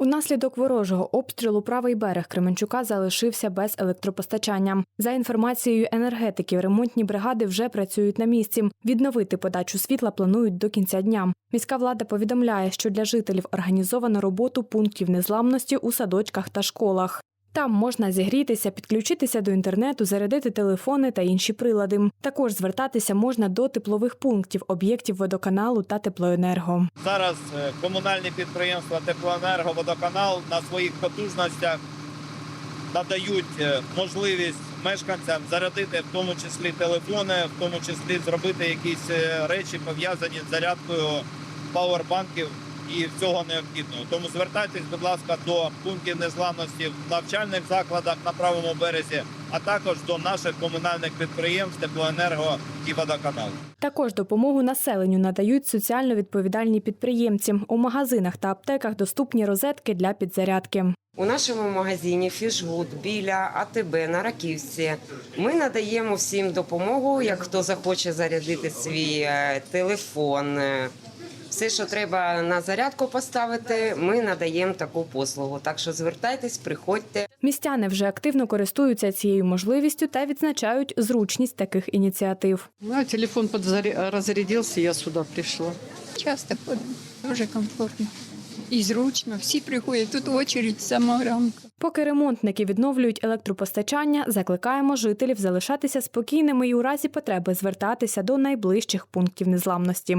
Унаслідок ворожого обстрілу правий берег Кременчука залишився без електропостачання. За інформацією енергетиків, ремонтні бригади вже працюють на місці. Відновити подачу світла планують до кінця дня. Міська влада повідомляє, що для жителів організовано роботу пунктів незламності у садочках та школах. Там можна зігрітися, підключитися до інтернету, зарядити телефони та інші прилади. Також звертатися можна до теплових пунктів об'єктів водоканалу та теплоенерго. Зараз е, комунальні підприємства Теплоенерго, Водоканал на своїх потужностях надають е, можливість мешканцям зарядити в тому числі телефони, в тому числі зробити якісь е, речі пов'язані з зарядкою пауербанків і всього необхідного. Тому звертайтесь, будь ласка, до пунктів незламності в навчальних закладах на правому березі, а також до наших комунальних підприємств Теплоенерго і Водоканал. Також допомогу населенню надають соціально відповідальні підприємці. У магазинах та аптеках доступні розетки для підзарядки. У нашому магазині Фішгуд біля АТБ на Раківці ми надаємо всім допомогу, як хто захоче зарядити свій е, телефон. Все, що треба на зарядку поставити, ми надаємо таку послугу. Так що звертайтесь, приходьте. Містяни вже активно користуються цією можливістю та відзначають зручність таких ініціатив. У меня телефон подзаря- разрядился, я сюда пришла. Часто ходимо, дуже комфортно. І зручно, всі приходять, тут очередь з самого ранку. Поки ремонтники відновлюють електропостачання, закликаємо жителів залишатися спокійними і у разі потреби звертатися до найближчих пунктів незламності.